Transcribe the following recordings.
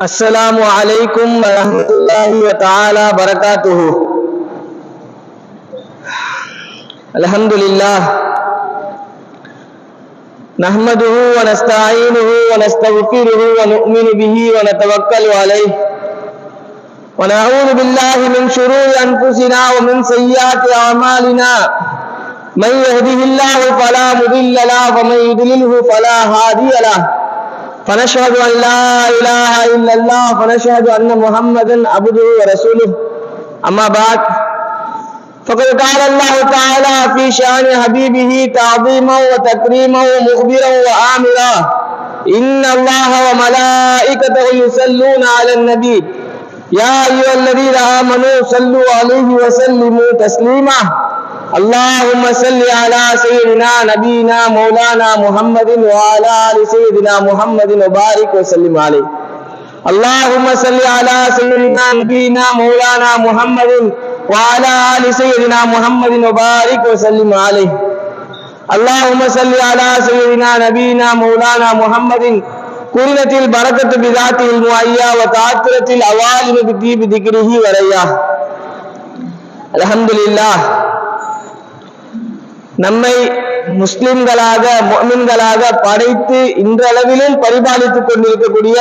அஸ்ஸலாமு அலைக்கும் வரஹமத்துல்லாஹி வ தஆலா பரகாத்துஹு. அல்ஹம்துலில்லாஹ். நஹ்மதுஹு வ நஸ்தாயினுஹு வ நஸ்தக்ஃபிருஹு வ நு'மினு பிஹி வ நதவக்கலு அலைஹி. வ நஅஊது பில்லாஹி மின் ஷுரூரி அன்ஃபுசினா வ மின் சய்யிஆத்தி அஅமாலினா மன் யஹ்திஹில்லாஹு ஃபலா முதில்ல லஹு வ மன் யுதிலில்ஹு ஃபலா ஹாதிய லஹு فنشهد أن لا إله إلا الله فنشهد أن محمدا عبده ورسوله. أما بعد فقد قال الله تعالى في شأن حبيبه تعظيما وتكريما ومخبرا وآمرا إن الله وملائكته يصلون على النبي. يا أيها الذين آمنوا صلوا عليه وسلموا تسليما. اللهم صل على سيدنا نبينا مولانا محمد وعلى آل سيدنا محمد وبارك وسلم عليه. اللهم صل على سيدنا نبينا مولانا محمد وعلى آل سيدنا محمد وبارك وسلم عليه. اللهم صل على سيدنا نبينا مولانا محمد குரினத்தில் பரக்கத்து பிதாத்தில் ஐயாவ தாத்திரத்தில் அவாலிபு தீபி திகிரிஹி வரையா. அலஹம்துல்லா நம்மை முஸ்லிம்களாக மொமின்களாக படைத்து இன்றளவிலும் பரிபாலித்துக் கொண்டிருக்கக்கூடிய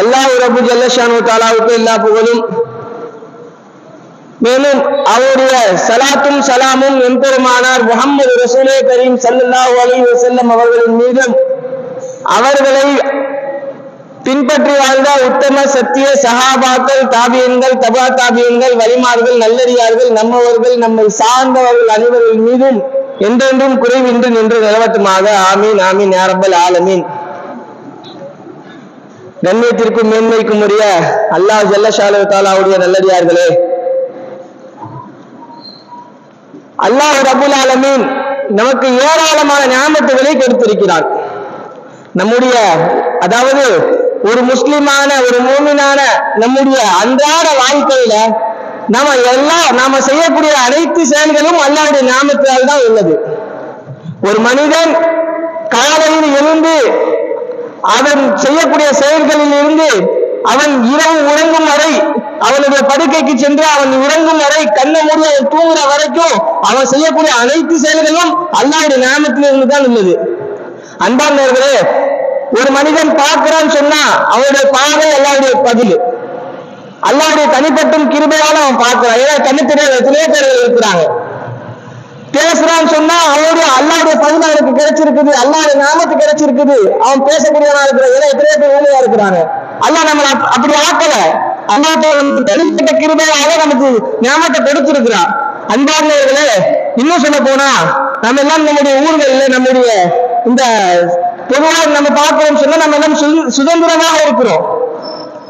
அல்லாஹ் ரபு ஜல்லஷானு தாலாவுக்கு எல்லா புகழும். மேலும் அவருடைய சலாத்தும் சலாமும் எம்பெருமானார் முகமது ரசூலே கரீம் சல்லாஹூ அலி வசல்லம் அவர்களின் மீதும் அவர்களை பின்பற்றி வாழ்ந்த உத்தம சத்திய சகாபாக்கள் தாபியங்கள் தபா தாபியங்கள் வலிமார்கள் நல்லடியார்கள் நம்மவர்கள் நம்மை சார்ந்தவர்கள் அனைவர்கள் மீதும் என்றென்றும் குறைவின்றி நின்று நிலவட்டுமாக. ஆமீன் ஆமீன் யாரப்பல் ஆலமீன். கண்ணியத்திற்கும் மேன்மைக்கும் உரிய அல்லாஹ் ஜல்லஷாலு தாலாவுடைய நல்லடியார்களே. அல்லாஹ் ரபுல் ஆலமீன் நமக்கு ஏராளமான ஞாபகத்துகளை கொடுத்திருக்கிறான் நம்முடைய அதாவது ஒரு முஸ்லிமான ஒரு மூமினான நம்முடைய அன்றாட வாழ்க்கையில நாம எல்லாம் நாம செய்யக்கூடிய அனைத்து செயல்களும் அல்லாவுடைய நாமத்தால் தான் உள்ளது. ஒரு மனிதன் காலையில் எழுந்து அவன் செய்யக்கூடிய செயல்களில் இருந்து அவன் இரவு உறங்கும் வரை அவனுடைய படுக்கைக்கு சென்று அவன் உறங்கும் வரை கண்ண மூடி அவன் தூங்குற வரைக்கும் அவன் செய்யக்கூடிய அனைத்து செயல்களும் அல்லாவுடைய நாமத்திலிருந்து தான் உள்ளது. அன்பானவர்களே ஒரு மனிதன் பார்க்கிறான்னு சொன்னா அவனுடைய பார்வை அல்லாவுடைய பதில். அல்லாவுடைய தனிப்பட்டும் கிருபையால அவன் பார்க்கிறான். ஏன்னா கண்ணு எத்தனையோ இருக்கிறாங்க. பேசுறான்னு சொன்னா அவனுடைய அல்லாவுடைய பதில் அவனுக்கு கிடைச்சிருக்குது. அல்லாவுடைய நாமத்து கிடைச்சிருக்குது. அவன் பேசக்கூடியவனா இருக்கிறான். ஏன்னா எத்தனையோ பேர் ஊழியா இருக்கிறாங்க. அல்லா நம்ம அப்படி ஆக்கல. அல்லாஹ் தனிப்பட்ட கிருபையால நமக்கு ஞாபகத்தை கொடுத்திருக்கிறான். அன்பார்ந்தவர்களே இன்னும் சொல்ல போனா நம்ம எல்லாம் நம்முடைய ஊர்களில் நம்முடைய இந்த பொதுவாக நம்ம பார்க்கிறோம் சொன்னா நம்ம எல்லாம் சுதந்திரமாக இருக்கிறோம்.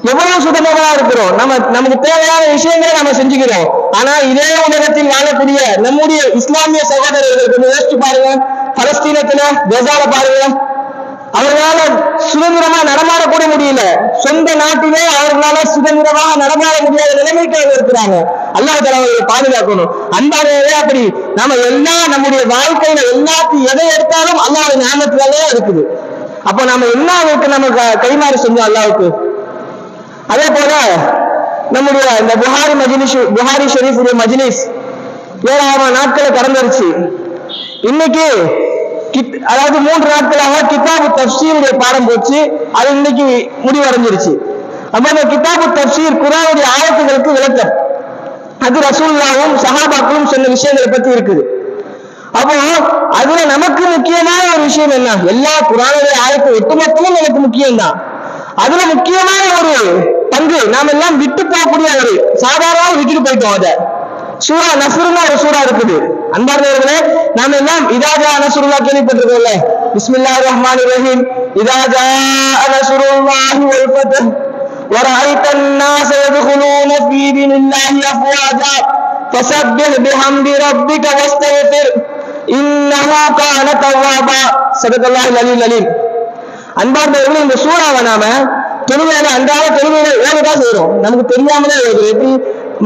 எவ்வளவு சுதந்திரமா இருக்கிறோம்? நம்ம நமக்கு தேவையான விஷயங்களை நம்ம செஞ்சுக்கிறோம். ஆனா இதே உலகத்தில் வாழக்கூடிய நம்முடைய இஸ்லாமிய சகோதரர்கள் கொஞ்சம் யோசிச்சு பாருங்க. பலஸ்தீனத்துல கசால பாருங்க. அவர்களால சுதந்திரமா நடமாடக்கூட முடியல. சொந்த நாட்டிலே சுதந்திரமாக நடமாட முடியாத நிலைமைக்கு இருக்கிறாங்க. அல்லாஹ் தலைவர்களை பாதுகாக்கணும். அன்பாகவே அப்படி நாம எல்லா நம்முடைய வாழ்க்கையில எல்லாத்தையும் எதை எடுத்தாலும் அல்லாஹ் ஞாபகத்திலே இருக்குது. அப்ப நம்ம எல்லாவுக்கு நம்ம கைமாறு செஞ்சோம் அல்லாவுக்கு அதே போல நம்முடைய இந்த புகாரி மஜினிஷ் புகாரி ஷெரீஃபுடைய மஜினிஸ் ஏழாயிரம் நாட்களை கடந்துருச்சு. இன்னைக்கு அதாவது மூன்று நாட்களாக கிதாபு தப்சீருடைய பாடம் போச்சு. அது இன்னைக்கு முடிவடைஞ்சிருச்சு. அப்ப கிதாபு தப்சீர் குரானுடைய ஆயத்துகளுக்கு விளக்கம். அது ரசூல்லாவும் சஹாபாக்களும் சொன்ன விஷயங்களை பத்தி இருக்குது. அப்போ அதுல நமக்கு முக்கியமான ஒரு விஷயம் என்ன? எல்லா குரானுடைய ஆயத்து ஒட்டுமொத்தமும் நமக்கு முக்கியம்தான். அதுல முக்கியமான ஒரு பங்கு நாம எல்லாம் விட்டு போகக்கூடிய ஒரு சாதாரண விட்டுட்டு போயிட்டோம் அதை. சூறா நசுருன்னு ஒரு சூறா இருக்குது. அன்பார்ந்தவர்களே நாம எல்லாம் இதாஜா நசுருல்லா கேள்விப்பட்டிருக்கோம்ல? பிஸ்மில்லா ரஹ்மான் ரஹீம். இதாஜா நசுருல்லாஹி வல் ஃபத்ஹ் ورأيت الناس يدخلون في دين الله أفواجا فسبح بحمد ربك واستغفر إنه كان توابا صدق الله العلي العليم அன்பார்ந்தவர்களே இந்த சூறாவை நாம தொழுகையில அன்றாட தொழுகையில ஓடதான் செய்யறோம் நமக்கு தெரியாமலே ஓடுது எப்படி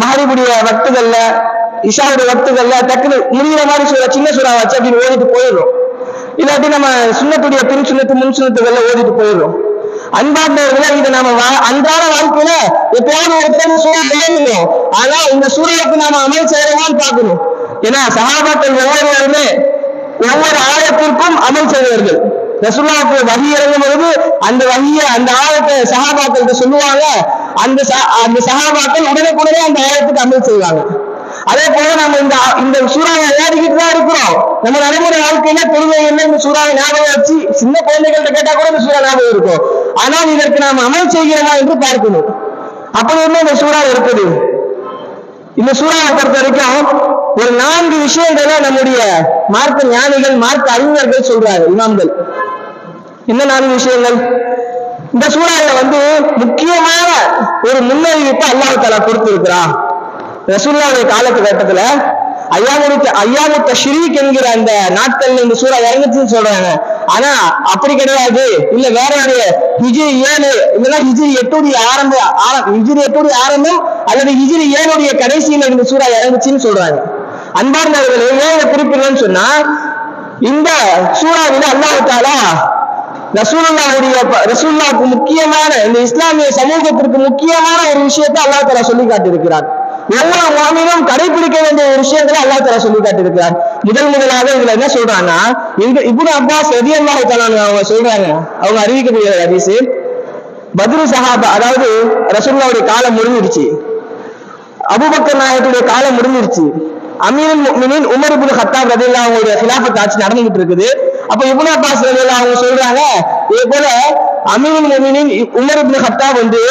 மகரிபுடைய வக்துகள்ல இஷாவுடைய வக்துகள்ல டக்குனு முடிகிற மாதிரி சூறா சின்ன சூறா வச்சு அப்படின்னு ஓடிட்டு போயிடுறோம் இல்லாட்டி நம்ம சுண்ணத்துடைய பின் சுண்ணத்து முன் சுண்ணத்துகள்ல ஓடிட்டு போயிடுறோம் அன்பார்ந்தவர்களே இதை நாம வா- அன்றாட வாழ்க்கையில எப்பயாவது ஒருத்தர் சூழல் சூறா ஆனா இந்த சூழலுக்கு நாம அமல் செய்யறோமான்னு பார்க்கணும். ஏன்னா சகாபாக்கள் ஒவ்வொருவருமே ஒவ்வொரு ஆயத்திற்கும் அமல் செய்வார்கள் ரசுல்லாவுக்கு வகி இறங்கும் பொழுது அந்த வகிய அந்த ஆயத்தை சஹாபாக்கள்கிட்ட சொல்லுவாங்க. அந்த ச- அந்த உடனே உடனுக்குடனே அந்த ஆயத்துக்கு அமல் செய்வாங்க. அதே போல நம்ம இந்த இந்த சூறாவை விளையாடிக்கிட்டு தான் இருக்கிறோம். நம்ம நடைமுறை வாழ்க்கையில தொழுகை என்ன? இந்த சூறாவை ஞாபகம் வச்சு சின்ன குழந்தைகள்கிட்ட கேட்டா கூட இந்த சூறா ஞாபகம் இருக்கும். ஆனால் இதற்கு நாம் அமல் செய்கிறோமா என்று பார்க்கணும். அப்படி என்ன இந்த சூறா இருக்குது? இந்த சூறாவை பொறுத்த வரைக்கும் ஒரு நான்கு விஷயங்களை நம்முடைய மார்க்க ஞானிகள் மார்க்க அறிஞர்கள் சொல்றாரு இமாம்கள். என்ன நான்கு விஷயங்கள்? இந்த சூறாவில வந்து முக்கியமான ஒரு முன்னறிவிப்பு அல்லாஹ் தாலா கொடுத்திருக்கிறான். ரசூல்லாவுடைய காலகட்டத்துல ஐயாமுத்த ஐயாமுத்த ஷிரீக் என்கிற அந்த நாட்கள்ல இந்த சூறா இறங்குச்சுன்னு சொல்றாங்க. ஆனா அப்படி கிடையாது. இல்ல வேற ஒரு ஹிஜ்ரி ஏழு இல்லைன்னா ஹிஜிரி எட்டுடைய ஆரம்ப ஹிஜிரி எட்டுடைய ஆரம்பம் அல்லது ஹிஜிரி ஏழுடைய கடைசியில இந்த சூறா இறங்குச்சுன்னு சொல்றாங்க. அன்பார்ந்தவர்களே ஏன் இதை சொன்னா இந்த சூறாவில அல்லாஹ் தாலா ரசூலுல்லாவுடைய ரசூலுல்லாவுக்கு முக்கியமான இந்த இஸ்லாமிய சமூகத்திற்கு முக்கியமான ஒரு விஷயத்தை அல்லாஹ் தாலா சொல்லி காட்டியிருக்கிறார் எல்லா மாநிலம் கடைபிடிக்க வேண்டிய விஷயங்களை அல்லா தலா சொல்லி காட்டியிருக்கிறார். முதல் முதலாக இதுல என்ன சொல்றாங்கன்னா இந்த இபுன் அப்பாஸ் ரதி அல்லாஹு அவங்க சொல்றாங்க அவங்க அறிவிக்கக்கூடிய ஹதீஸ். பதிரு சஹாபா அதாவது ரசூல்லாவுடைய காலம் முடிஞ்சிருச்சு. அபுபக்கர் நாயகத்துடைய காலம் முடிஞ்சிருச்சு. அமீரன் முக்மினின் உமர் இபுன் ஹத்தாப் ரதில்லா அவங்களுடைய ஹிலாபத் ஆட்சி நடந்துகிட்டு இருக்குது. அப்ப இபுன் அப்பாஸ் ரதில்லா அவங்க சொல்றாங்க இதே போல அமீரன் முக்மினின் உமர் இபுன் ஹத்தாப் வந்து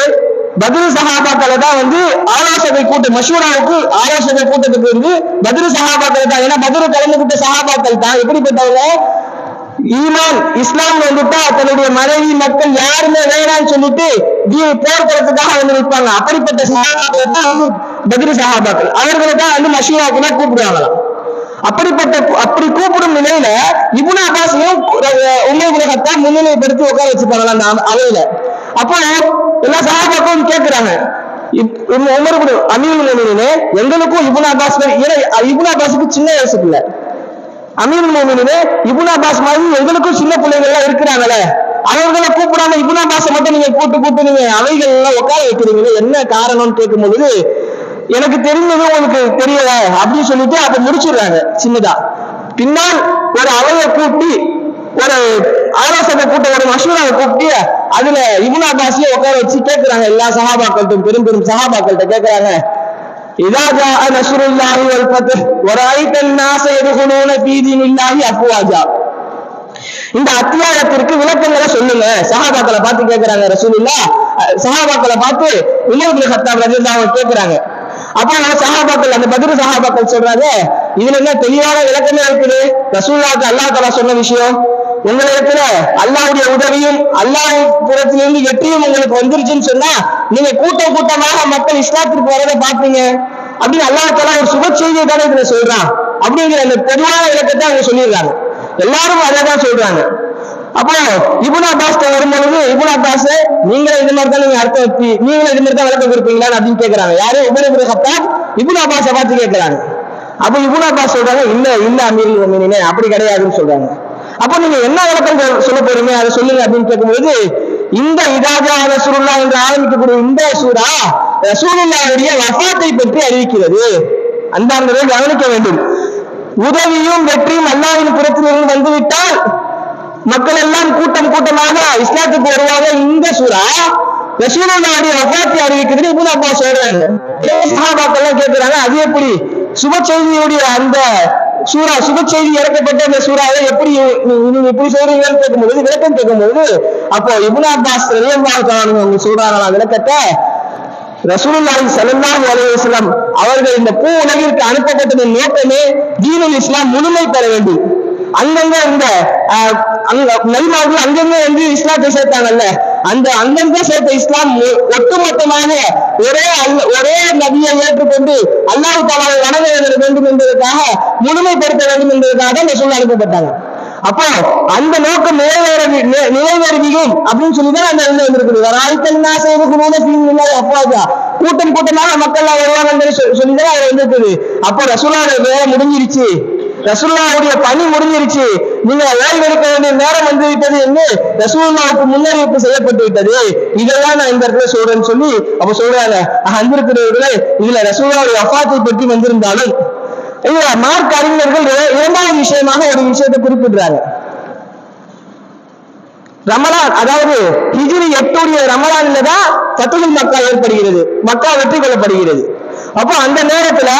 பத்ரு சகாபாக்களை தான் வந்து ஆலோசனை கூட்டம் மஷூராவுக்கு ஆலோசனை கூட்டத்துக்கு இருந்து பத்ரு சகாபாக்களை தான் ஏன்னா பத்ரு கலந்துகிட்ட சகாபாக்கள் தான் எப்படிப்பட்டவங்க? ஈமான் இஸ்லாம் வந்துட்டா தன்னுடைய மனைவி மக்கள் யாருமே வேணாம்னு சொல்லிட்டு தீ- போர்க்களத்துக்காக வந்து நிற்பாங்க. அப்படிப்பட்ட சகாபாக்கள் தான் வந்து சகாபாக்கள். அவர்களை தான் வந்து மஷூராக்குனா கூப்பிடுவாங்களாம். அப்படிப்பட்ட அப்படி கூப்பிடும் நிலையில இப்னு அபாசையும் உண்மை உலகத்தை முன்னிலைப்படுத்தி உட்கார வச்சுப்பாங்களா அந்த அவையில அப்போ எல்லா சஹாபாக்களும் கேட்கிறாங்க. இப்- இப்னு உமர் இப்னு அமீர் எங்களுக்கும் இப்னு அப்பாஸ் மாதிரி- ஏன்னா இப்னு அப்பாஸுக்கு சின்ன வயசு பிள்ளை. அமீர் மோமினே இபுன் அப்பாஸ் மாதிரி எங்களுக்கும் சின்ன பிள்ளைகள் எல்லாம் இருக்கிறாங்களே. அவர்களை கூப்பிடாம இபுன் அப்பாஸை மட்டும் நீங்க கூட்டு கூட்டு நீங்க அவைகள் எல்லாம் உட்கார வைக்கிறீங்களே என்ன காரணம்னு கேட்கும்போது எனக்கு தெரிஞ்சது உங்களுக்கு தெரியல அப்படின்னு சொல்லிட்டு அப்ப முடிச்சிடுறாங்க சின்னதா. பின்னால் ஒரு அவையை கூட்டி ஒரு ஆலோசனை கூட்டம் ஒரு அஸ்வராவை கூப்பிட்டு அதுல இவனா பாசிய உட்கார வச்சு கேட்கிறாங்க எல்லா சகாபாக்கள்ட்டும் பெரும் பெரும் சகாபாக்கள்கிட்ட கேட்கிறாங்க இதா ஜா நஸ்ருல்லாஹி வல் ஃபத். வ ரஐத்தன் நாஸ யதுகுலூன ஃபீ தீனில்லாஹி அஃப்வாஜா. இந்த அத்தியாயத்திற்கு விளக்கங்களை சொல்லுங்க. சஹாபாக்களை பார்த்து கேட்கிறாங்க ரசூலுல்லாஹ். சகாபாக்களை பார்த்து உமர் இப்னு கத்தாப் ரலியல்லாஹு அன்ஹு கேட்கிறாங்க அப்ப சஹாபாக்கள் அந்த பதிரு சஹாபாக்கள் சொல்றாங்க இதுல என்ன தெளிவான விளக்கமே இருக்குது? ரசூல்லாக்கு அல்லாஹ் தலா சொன்ன விஷயம். உங்களிடத்துல அல்லாவுடைய உதவியும் அல்லாஹ் புறத்திலிருந்து வெற்றியும் உங்களுக்கு வந்துருச்சுன்னு சொன்னா நீங்க கூட்டம் கூட்டமாக மக்கள் இஸ்லாத்திற்கு வரதை பாப்பீங்க அப்படின்னு அல்லாஹ் தலா ஒரு சுப செய்தியை தானே இதுல சொல்றான். அப்படிங்கிற அந்த பொதுவான விளக்கத்தை அவங்க சொல்லிடுறாங்க. எல்லாரும் அதை தான் சொல்றாங்க. அப்போ இபுன் அப்பாஸ் வரும்பொழுது இபுன் அப்பாஸ் நீங்களே இது மாதிரி தான் நீங்க அர்த்தம் வச்சு நீங்களும் இது மாதிரி தான் விளக்கம் கொடுப்பீங்களா? அப்படின்னு கேட்கறாங்க யாரு? உபர் இபுன் ஹத்தாப் இபுன் அப்பாஸை பார்த்து கேட்கறாங்க அப்போ இபுன் அப்பாஸ் சொல்றாங்க இல்ல இல்ல அமீர் மோமினே அப்படி கிடையாதுன்னு சொல்றாங்க. அப்ப நீங்க என்ன விளக்கம் சொல்ல போறீங்க? அதை சொல்லுங்க அப்படின்னு கேட்கும்போது இந்த இதாஜா ரசூலுல்லா என்று ஆரம்பிக்கக்கூடிய இந்த சூரா ரசூலுல்லாவுடைய வஃபாத்தை பற்றி அறிவிக்கிறது. அந்த கவனிக்க வேண்டும். உதவியும் வெற்றியும் அல்லாவின் புறத்திலிருந்து வந்துவிட்டால் மக்கள் எல்லாம் கூட்டம் கூட்டமாக இஸ்லாத்துக்கு வருவாங்க. இந்த சூரா ரசூலுல்லாவுடைய வஃபாத்தை அறிவிக்கிறது இப்னு அப்பாஸ் சொல்றாங்க சஹாபாக்கள் எல்லாம் கேட்கிறாங்க அது எப்படி? சுப செய்தியுடைய அந்த சூரா சுப செய்தி இறக்கப்பட்ட அந்த சூறாவை எப்படி நீங்க எப்படி சொல்றீங்கன்னு கேட்கும்போது விளக்கம் கேட்கும்போது அப்போ இப்னு அப்பாஸ் ரலியல்லாஹு அவங்க சொல்றாங்களா? விளக்கத்தை ரசூலுல்லாஹி ஸல்லல்லாஹு அலைஹி வஸல்லம் அவர்கள் இந்த பூ உலகிற்கு அனுப்பப்பட்டதன் நோக்கமே தீனுல் இஸ்லாம் முழுமை பெற வேண்டும். அங்கங்க இருந்த ஆஹ், நபிமார்கள் அங்கங்க வந்து இஸ்லாத்தை சேர்த்தாங்கல்ல. அந்த அங்கங்க சேர்த்த இஸ்லாம் ஒட்டுமொத்தமாக ஒரே ஒரே நபியை ஏற்றுக்கொண்டு அல்லாஹு தாலாவை வணங்க வேண்டும் என்பதற்காக முழுமைப்படுத்த வேண்டும் என்பதற்காக தான் ரசூல் அனுப்பப்பட்டாங்க. அப்போ அந்த நோக்கம் நிறைவேற நி- நிறைவேறுவியும் அப்படின்னு சொல்லி தான் அந்த இதுல வந்திருக்குது. வராய்த்தல் நாசம் அப்பாஜா கூட்டம் கூட்டமாக மக்கள் வருவாங்க சொல்லிதான் அவர் வந்திருக்குது. அப்போ ரசூலா வேலை முடிஞ்சிருச்சு. ரசூல்லாவுடைய பணி முடிஞ்சிருச்சு. நீங்க ஓய்வு எடுக்க வேண்டிய நேரம் வந்து விட்டது என்று ரசூல்லாவுக்கு முன்னறிவிப்பு செய்யப்பட்டு விட்டது. இதெல்லாம் நான் இந்த இடத்துல சொல்றேன்னு சொல்லி அப்ப சொல்றாங்க அங்கிருக்கிறவர்களே இதுல ரசூல்லாவுடைய அஃபாத்தை பற்றி வந்திருந்தாலும் இல்ல மார்க் அறிஞர்கள் இரண்டாவது விஷயமாக ஒரு விஷயத்தை குறிப்பிடுறாங்க. ரமலான் அதாவது ஹிஜிரி எட்டுடைய ரமலான்ல தான் ஃபத்துல் மக்கா ஏற்படுகிறது மக்கா வெற்றி கொள்ளப்படுகிறது அப்போ அந்த நேரத்துல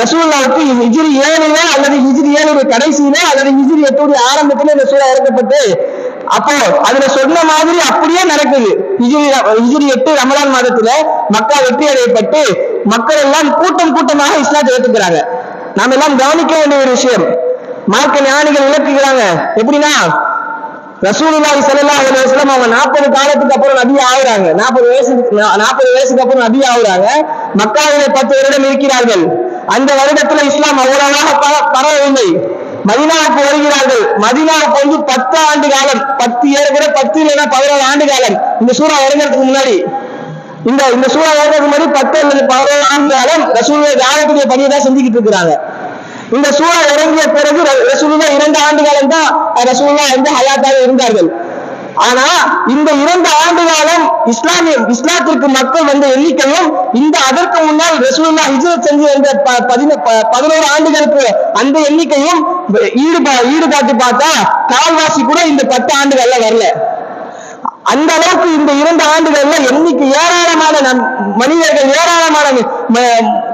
ரசூல்லாவுக்கு ஹிஜ்ரி ஏழுல அல்லது ஹிஜ்ரி ஏழுடைய கடைசியில அல்லது ஹிஜ்ரி எட்டுடைய ஆரம்பத்துல இந்த இறக்கப்பட்டு அப்போ அதுல சொன்ன மாதிரி அப்படியே நடக்குது. ஹிஜ்ரி ஹிஜ்ரி எட்டு ரமலான் மாதத்துல மக்கா வெற்றி அடையப்பட்டு மக்கள் எல்லாம் கூட்டம் கூட்டமாக இஸ்லாத்தை ஏற்றுக்கிறாங்க நாம எல்லாம் கவனிக்க வேண்டிய ஒரு விஷயம். மார்க்க ஞானிகள் விளக்குகிறாங்க. எப்படின்னா ரசூலுல்லாஹி ஸல்லல்லாஹு அலைஹி வஸல்லம் அவங்க 40 காலத்துக்கு அப்புறம் நபி ஆகுறாங்க. 40 வயசுக்கு 40 வயசுக்கு அப்புறம் நபி ஆகுறாங்க. மக்காவிலே 10 வருடம் இருக்கிறார்கள். அந்த வருடத்துல இஸ்லாம் அவ்வளவாக பரவவில்லை. மதினாவுக்கு வருகிறார்கள். மதினாவுக்கு வந்து 10 ஆண்டு காலம் 10 ஏறக்குற 10 இல்லைன்னா 17 ஆண்டு காலம். இந்த சூறா இறங்கிறதுக்கு முன்னாடி. இந்த இந்த சூறா இறங்குறதுக்கு முன்னாடி 10 அல்லது 17 ஆண்டு காலம் ரசூலுடைய தாவத்துடைய பணியை தான் செஞ்சுக்கிட்டு இருக்கிறாங்க. இந்த சூழா இறங்கிய பிறகு ர- ரசூலுல்லா இரண்டு ஆண்டு காலம் தான் ரசூலுல்லா வந்து ஹயாத்தாக இருந்தார்கள். ஆனா இந்த இரண்டு ஆண்டு காலம் இஸ்லாமிய இஸ்லாத்திற்கு மக்கள் வந்த எண்ணிக்கையும் இந்த அதற்கு முன்னால் ரசூலுல்லா ஹிஜ்ரத் செஞ்சு வந்த ப- ப- பதினோரு ஆண்டுகளுக்கு அந்த எண்ணிக்கையும் ஈடுபா ஈடுபாட்டு பார்த்தா கால்வாசி கூட இந்த பத்து ஆண்டுகள்ல வரல. அந்த அளவுக்கு இந்த இரண்டு ஆண்டுகள்ல எண்ணிக்கை ஏராளமான மனிதர்கள் ஏராளமான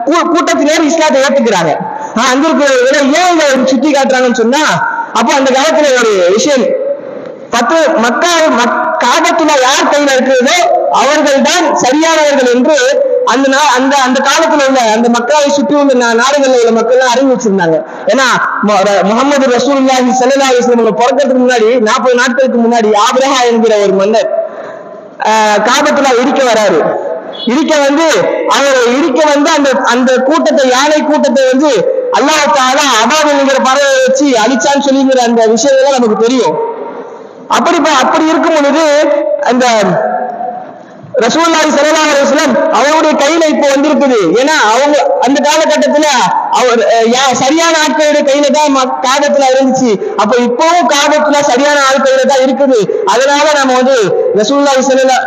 கூ- கூட்டத்தினர் இஸ்லாத்தை ஏற்றுக்கிறாங்க ஆஹ் அங்க இருக்கிற ஏன் இதை சுட்டி காட்டுறாங்கன்னு சொன்னா அப்போ அந்த காலத்துல ஒரு விஷயம். பத்து மக்கா மக்- காபத்துல யார் கையில இருக்கிறதோ அவர்கள் தான் சரியானவர்கள் என்று அந்த நாள் அந்த அந்த காலத்துல உள்ள அந்த மக்களை சுற்றி உள்ள நாடுகள்ல உள்ள மக்கள் எல்லாம் அறிவு வச்சிருந்தாங்க. ஏன்னா முகமது ரசூல்லாஹி சல்லா அலைஹி பிறக்கிறதுக்கு முன்னாடி நாற்பது நாட்களுக்கு முன்னாடி ஆபிரஹா என்கிற ஒரு மன்னர் ஆஹ் காபத்துல இடிக்க வராரு. இடிக்க வந்து அவரை இடிக்க வந்து அந்த அந்த கூட்டத்தை யானை கூட்டத்தை வந்து அல்லாஹ் தாலா அபாப் என்கிற பறவை வச்சு அழிச்சான்னு சொல்லிங்கிற அந்த விஷயங்கள்லாம் நமக்கு தெரியும். அப்படி அப்படி இருக்கும் பொழுது அந்த ரசூலுல்லாஹி ஸல்லல்லாஹு அலைஹி அவருடைய கையில இப்போ வந்திருக்குது. ஏன்னா அவங்க அந்த காலகட்டத்துல அவர் யா- சரியான ஆட்களுடைய கையில தான் ம- இருந்துச்சு. அப்ப இப்பவும் காகத்துல சரியான ஆள் தான் இருக்குது. அதனால நம்ம வந்து ரசூலுல்லாஹி ஸல்லல்லாஹு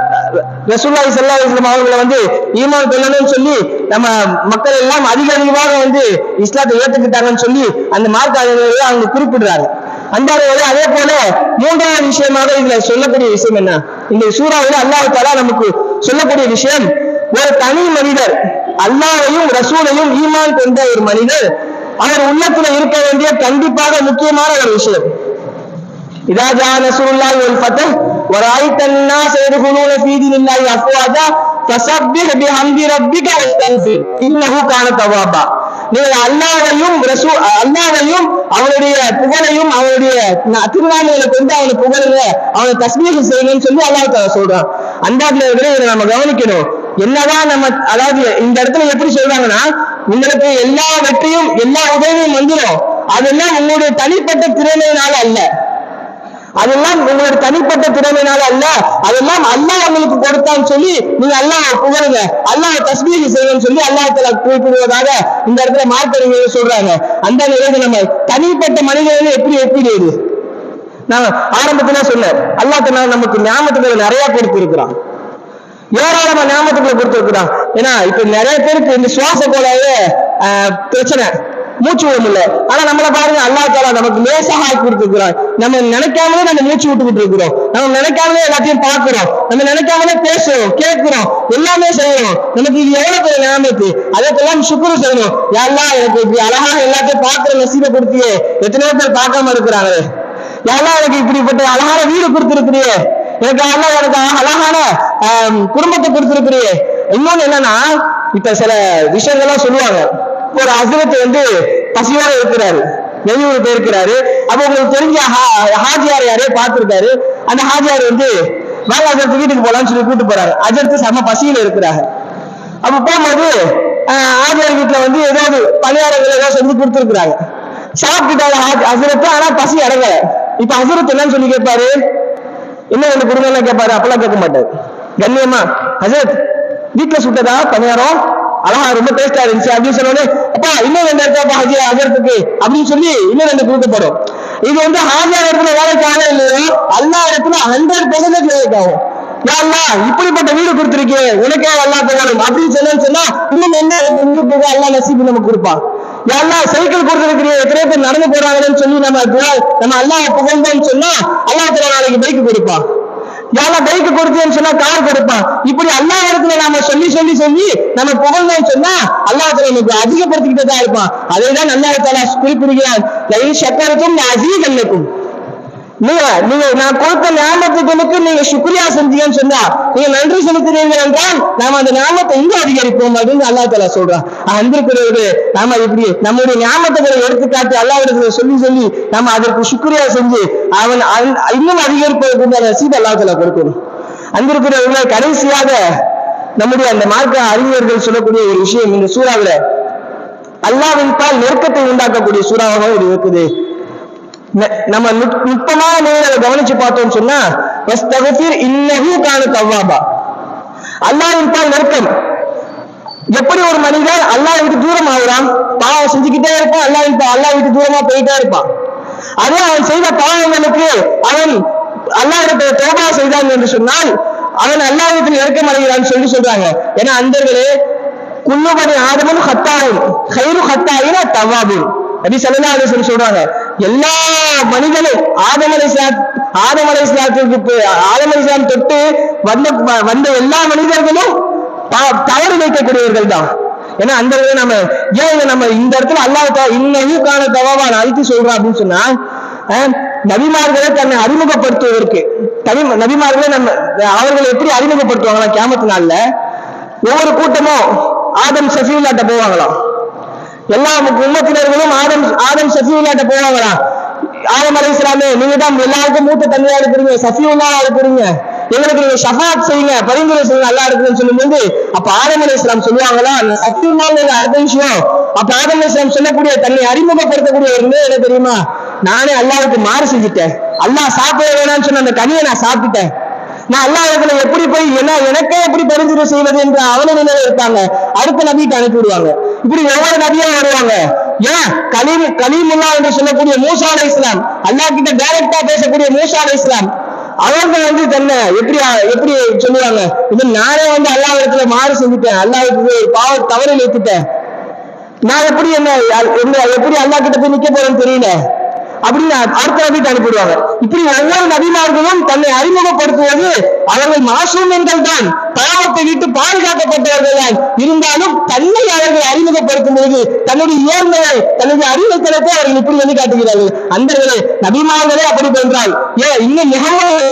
ரசூல்லாய் செல்லா இஸ்லாம் அவர்களை வந்து ஈமான் கொள்ளணும்னு சொல்லி நம்ம மக்கள் எல்லாம் அதிக அதிகமாக வந்து இஸ்லாத்தை ஏற்றுக்கிட்டாங்கன்னு சொல்லி அந்த மார்க் அவங்க குறிப்பிடுறாரு. அன்பார்களே அதே போல மூன்றாவது விஷயமாக இதுல சொல்லக்கூடிய விஷயம் என்ன? இந்த சூறாவில் அல்லாஹ் நமக்கு சொல்லக்கூடிய விஷயம் ஒரு தனி மனிதர் அல்லாவையும் ரசூலையும் ஈமான் கொண்ட ஒரு மனிதர் அவர் உள்ளத்துல இருக்க வேண்டிய கண்டிப்பாக முக்கியமான ஒரு விஷயம். இதாஜா நசூல்லா ஒரு பத்தன் والفتح ورأيت الناس يدخلون في دين الله أفواجا فسبح بحمد ربك واستغفر إنه كان توابا நீங்கள் அல்லாஹ்வையும் ரசூ அல்லாஹ்வையும் அவனுடைய புகழையும் அவனுடைய ந- திருநாமங்களை கொண்டு அவனை புகழுங்க அவனை தஸ்மீக செய்யணும்னு சொல்லி அல்லாஹ் தஆலா சொல்றான் அந்த இடத்துல இருக்கிற இதை நம்ம கவனிக்கணும் என்னதான் நம்ம அதாவது இந்த இடத்துல எப்படி சொல்றாங்கன்னா உங்களுக்கு எல்லா வெற்றியும் எல்லா உதவியும் வந்துடும் அதெல்லாம் உங்களுடைய தனிப்பட்ட திறமையினால அல்ல அதெல்லாம் உங்களோட தனிப்பட்ட திறமையினால அல்ல. அதெல்லாம் அல்லாஹ் உங்களுக்கு கொடுத்தான்னு சொல்லி நீங்க அல்லாஹ் புகழுங்க. அல்லாஹ் தஸ்மீக செய்யணும்னு சொல்லி அல்லாஹத்துல குறிப்பிடுவதாக இந்த இடத்துல மார்க்கறிஞர்கள் சொல்றாங்க. அந்த நிலையில நம்ம தனிப்பட்ட மனிதர்கள் எப்படி ஒப்பிடுவது? நான் ஆரம்பத்துல சொன்னேன். அல்லாஹ் தலா நமக்கு ஞாபகத்துகளை நிறைய கொடுத்திருக்கிறான். ஏராளமா ஞாபகத்துக்குள்ள கொடுத்திருக்கிறான். ஏன்னா இப்ப நிறைய பேருக்கு இந்த சுவாச கோலாவே பிரச்சனை. மூச்சு விட முடியல ஆனா நம்மள பாருங்க அல்லா தாலா நமக்கு லேசாக ஆக்கி கொடுத்துருக்கிறான். நம்ம நினைக்காமலே நம்ம மூச்சு விட்டுக்கிட்டு இருக்கிறோம். நம்ம நினைக்காமலே எல்லாத்தையும் பார்க்கிறோம். நம்ம நினைக்காமலே பேசுறோம் கேட்கிறோம் எல்லாமே செய்யறோம். நமக்கு இது எவ்வளவு பெரிய ஞாபகத்து அதற்கெல்லாம் சுக்குரு செய்யணும். யாரெல்லாம் எனக்கு இப்படி அழகாக எல்லாத்தையும் பார்க்கிற நசீபை கொடுத்தியே. எத்தனையோ பேர் பார்க்காம இருக்கிறாங்க யாரெல்லாம் எனக்கு இப்படிப்பட்ட அழகான வீடு கொடுத்திருக்கிறியே. எனக்கு அல்லாஹ் எனக்கு அழகான குடும்பத்தை கொடுத்திருக்கிறியே. இன்னொன்னு என்னன்னா இப்ப சில விஷயங்கள்லாம் சொல்லுவாங்க. ஒரு அசுரத்தை வந்து பசியோட இருக்கிறாரு. வெளியூர் போயிருக்கிறாரு. அப்ப உங்களுக்கு தெரிஞ்ச ஹா- ஹாஜியார் யாரே பார்த்திருக்காரு. அந்த ஹாஜியார் வந்து வேலை அஜர்த்து வீட்டுக்கு போலாம்னு சொல்லி கூட்டு போறாரு. அஜர்த்து செம பசியில இருக்கிறாங்க. அப்ப போகும்போது ஆஜியார் வீட்டுல வந்து ஏதாவது பணியாரங்கள் ஏதாவது செஞ்சு கொடுத்துருக்குறாங்க. சாப்பிட்டுட்டாங்க அசுரத்து ஆனா பசி அடங்கல. இப்ப அசுரத்து என்னன்னு சொல்லி கேட்பாரு? என்ன ஒண்ணு கொடுங்கன்னு கேட்பாரு? அப்பெல்லாம் கேட்க மாட்டாரு. கண்ணியமா ஹசரத் வீட்டுல சுட்டதா? பணியாரம்? அழகா ரொம்ப டேஸ்டா இருந்துச்சு. அப்படின்னு சொன்னோடனே அப்பா இன்னும் ரெண்டு இருக்கா ஹஜி அகரத்துக்கு அப்படின்னு சொல்லி இன்னும் ரெண்டு கொடுக்கப்படும் இது வந்து ஹாஜியா இடத்துல வேலைக்காக இல்லையோ அல்லா இடத்துல ஹண்ட்ரட் பெர்சன்டேஜ் வேலைக்காகும் யா இப்படிப்பட்ட வீடு கொடுத்திருக்கே உனக்கே அல்லாஹ் தரணும் அப்படின்னு சொன்னேன்னு சொன்னா இன்னும் என்ன போக எல்லாம் நசீபு நமக்கு கொடுப்பான். யா சைக்கிள் கொடுத்திருக்கிறீ எத்தனை பேர் நடந்து போறாங்கன்னு சொல்லி நம்ம நம்ம அல்லாஹ் புகழ்ந்தோம்னு சொன்னா அல்லாஹ் தலா நாளைக்கு பைக் கொடுப்பான். யாரா பைக் கொடுத்தேன்னு சொன்னா கார் கொடுப்பான். இப்படி அல்லா இடத்துல நாம சொல்லி சொல்லி சொல்லி நம்ம புகழ்ந்தோம்னு சொன்னா அல்லாஹ் தலா நமக்கு அதிகப்படுத்திக்கிட்டே தான் இருப்பான். அதை தான் அல்லாஹ் தலா குறிப்பிடுகிறான். லை சக்கரத்தும் அசீகல்லுக்கும் நீங்க நீங்க நான் கொடுத்த ஞாபகத்துக்கு நீங்க சுக்ரியா செஞ்சீங்கன்னு சொன்னா நீங்க நன்றி செலுத்துறீர்கள் என்றால் நாம அந்த ஞாபகத்தை இன்னும் அதிகரிப்போம் அப்படின்னு அல்லா தலா சொல்றான். அன்பிற்குரியவர்களே நாம இப்படி நம்முடைய ஞாபகத்துகளை எடுத்துக்காட்டி அல்லாவிடத்துல சொல்லி சொல்லி நம்ம அதற்கு சுக்ரியா செஞ்சு அவன் இன்னும் அதிகரிப்பதற்கு ரசீது அல்லா தலா கொடுக்கணும். அன்பிற்குரியவர்களே கடைசியாக நம்முடைய அந்த மார்க்க அறிஞர்கள் சொல்லக்கூடிய ஒரு விஷயம் இந்த சூறாவில அல்லாவின் பால் நெருக்கத்தை உண்டாக்கக்கூடிய சூறாவாக இது இருக்குது. நம்ம நுட்- நுட்பமான முறையில் கவனிச்சு பார்த்தோம்னு சொன்னா வஸ்தகஃபிர் காண கான தவ்வாபா. அல்லாஹ்வின் பால் நெருக்கம். எப்படி ஒரு மனிதன் அல்லாஹ் விட்டு தூரம் ஆகுறான்? பாவம் செஞ்சுக்கிட்டே இருப்பான் அல்லாஹ் விட்டு அல்லாஹ் விட்டு தூரமா போயிட்டே இருப்பான். அதே அவன் செய்த பாவங்களுக்கு அவன் அல்லாஹ் தோபா செய்தான் என்று சொன்னால் அவன் அல்லாஹ்விடத்தில் நெருக்கம் அடைகிறான்னு சொல்லி சொல்றாங்க. ஏன்னா அந்தர்களே குல்லுபடி ஆதமும் ஹத்தாயும் ஹைரு ஹத்தாயின தவாபு அப்படி சொல்லலாம் சொல்லி சொல்றாங்க எல்லா மனிதனும் ஆதமலை ஆதமலை ஆதம் ஆதமலை பு- தொட்டு வந்த வந்த எல்லா மனிதர்களும் தவறு வைக்கக்கூடியவர்கள் தான். ஏன்னா அந்த நம்ம ஏன் நம்ம இந்த இடத்துல அல்லாஹ் இன்னையும் காண தவாவான் அழுத்தி சொல்றான் அப்படின்னு சொன்னா நபிமார்களை தன்னை அறிமுகப்படுத்துவதற்கு தனி நபிமார்களை நம்ம அவர்களை எப்படி அறிமுகப்படுத்துவாங்களா கியாமத்து நாள்ல? ஒவ்வொரு கூட்டமும் ஆதம் சஃபியுல்லாட்ட போவாங்களாம். எல்லா உம்மத்தினர்களும் ஆதம் ஆதம் சஃபியுல்லாட்ட போனாங்களா ஆதம் அலி இஸ்லாமே நீங்க தான் எல்லாருக்கும் மூத்த தந்தையா இருக்கிறீங்க சஃபியுல்லா இருக்கிறீங்க. எங்களுக்கு நீங்க ஷஃபாத் செய்யுங்க பரிந்துரை செய்யுங்க நல்லா இருக்குன்னு சொல்லும்போது அப்ப ஆதம் அலி இஸ்லாம் சொல்லுவாங்களா? சஃபியுல்லான்னு அடுத்த விஷயம் அப்ப ஆதம் அலி இஸ்லாம் சொல்லக்கூடிய தன்னை அறிமுகப்படுத்தக்கூடிய ஒரு என்ன தெரியுமா? நானே அல்லாவுக்கு மாறு செஞ்சுட்டேன். அல்லாஹ் சாப்பிட வேணாம்னு சொன்ன அந்த கனியை நான் சாப்பிட்டுட்டேன். நான் அல்லா இடத்துல எப்படி போய் என்ன எனக்கே எப்படி பரிந்துரை செய்வது என்று அவல நிலையில இருப்பாங்க அடுத்த நபிக்கு அனுப்பி விடுவாங்க இப்படி ஒவ்வொரு நபியா வருவாங்க. ஏன்? கலீம் கலீமுல்லா என்று சொல்லக்கூடிய மூசா அலை இஸ்லாம் அல்லா கிட்ட டைரக்டா பேசக்கூடிய மூசா அலை இஸ்லாம் அவர்கள் வந்து தன்னை எப்படி எப்படி சொல்லுவாங்க? இது நானே வந்து அல்லா இடத்துல மாறு செஞ்சுட்டேன். அல்லாவுக்கு பாவ தவறு வைத்துட்டேன் நான் எப்படி என்ன என்ன எப்படி அல்லா கிட்ட போய் நிக்க போறேன்னு தெரியல. அப்படின்னு அடுத்த நபிக்கு அனுப்பிடுவாங்க இப்படி ஒவ்வொரு நபிமார்களும் தன்னை அறிமுகப்படுத்துவது அவர்கள் மாசூமியங்கள் தான். பாவத்தை விட்டு பாதுகாக்கப்பட்டவர்கள் தான். இருந்தாலும் தன்னை அவர்கள் அறிமுகப்படுத்தும் போது தன்னுடைய இயல்மையை தன்னுடைய அறிவுத்தனத்தை அவர்கள் இப்படி வந்து காட்டுகிறார்கள். அந்த நபிமார்களே அப்படி பண்றால் ஏன் இன்னும் முகமது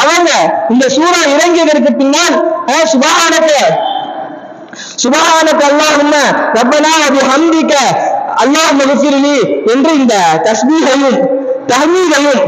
அவங்க இந்த சூறா இறங்கியதற்கு பின்னால் அஹ், சுபஹானக அல்லாஹ் ரப்பனா அது ஹம்பிக்க அல்லாஹ் மகஃபிர்லி என்று இந்த தஸ்மீகையும் தஹ்மீதையும்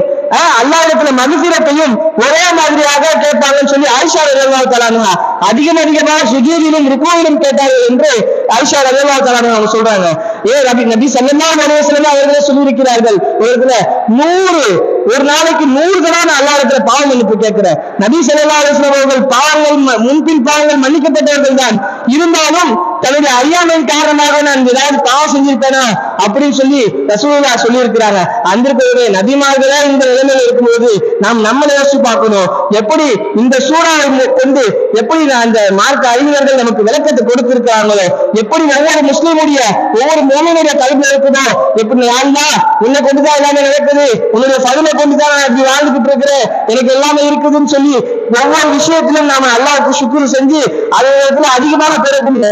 அல்லாஹிடத்துல மகசிரத்தையும் ஒரே மாதிரியாக கேட்பாங்கன்னு சொல்லி ஆயிஷா ரலியல்லாஹு தஆலா அதிகம் அதிகமாக சுஜூதிலும் ருக்குவிலும் கேட்டார்கள் என்று ஆயிஷா ரலியல்லாஹு தஆலா அவங்க சொல்றாங்க. ஏ நபி நபி சல்லா அலைஹி அவர்களே சொல்லியிருக்கிறார்கள். ஒரு நூறு ஒரு நாளைக்கு நூறு தடவை நான் அல்லா இடத்துல பாவம் மன்னிப்பு கேட்கிறேன். நபி ஸல்லல்லாஹு அலைஹி அவர்கள் பாவங்கள் முன்பின் பாவங்கள் மன்னிக்கப்பட்டவர்கள் தான் இருந்தாலும் தன்னுடைய அறியாமையின் காரணமாக நான் ஏதாவது பாவம் செஞ்சிருப்பேனா அப்படின்னு சொல்லி ரசூலா சொல்லியிருக்கிறாங்க. இருக்கிறாங்க அந்திருக்கிறவரே நபிமார்களே இந்த நிலைமையில இருக்கும்போது நாம் நம்மளை யோசிச்சு பார்க்கணும். எப்படி இந்த சூறாவை கொண்டு எப்படி நான் அந்த மார்க்க அறிஞர்கள் நமக்கு விளக்கத்தை கொடுத்திருக்கிறாங்களோ எப்படி ஒவ்வொரு முஸ்லீமுடைய ஒவ்வொரு மோமனுடைய கல்வி இருக்குதோ எப்படி யாருந்தா உன்னை கொண்டுதான் எல்லாமே நடக்குது உன்னுடைய பதிலை கொண்டுதான் நான் இப்படி வாழ்ந்துகிட்டு இருக்கிறேன் எனக்கு எல்லாமே இருக்குதுன்னு சொல்லி ஒவ்வொரு விஷயத்திலும் நாம அல்லாவுக்கு சுக்குரு செஞ்சு அதே நேரத்துல அதிகமான பெறக்கூடிய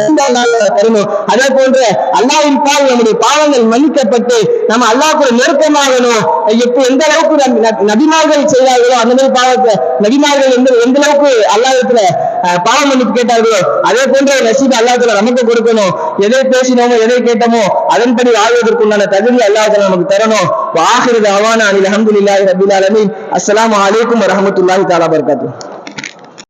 தரணும் அதே போன்ற அல்லாவின் பால் நம்முடைய பாவங்கள் மன்னிக்கப்பட்டு நம்ம அல்லாவுக்கு கூட நெருக்கமாகணும். எப்ப எந்த அளவுக்கு நபிமார்கள் செய்தார்களோ அந்த மாதிரி பாவத்தை நபிமார்கள் எந்த எந்த அளவுக்கு அல்லாவிடத்துல பாவ மன்னிப்பு கேட்டார்களோ. அதே போன்ற நசீப் அல்லாஹ்த்துல நமக்கு கொடுக்கணும். எதை பேசினோமோ எதை கேட்டோமோ அதன்படி வாழ்வதற்குண்டான தகுதி அல்லாஹ்ல நமக்கு தரணும். வாஹிரு அவான அனில் அஹமதுல்லாஹி ரபில் அலமின் அஸ்லாம் அலைக்கும் வரமத்துல்லாஹி தாலா பர்காத்து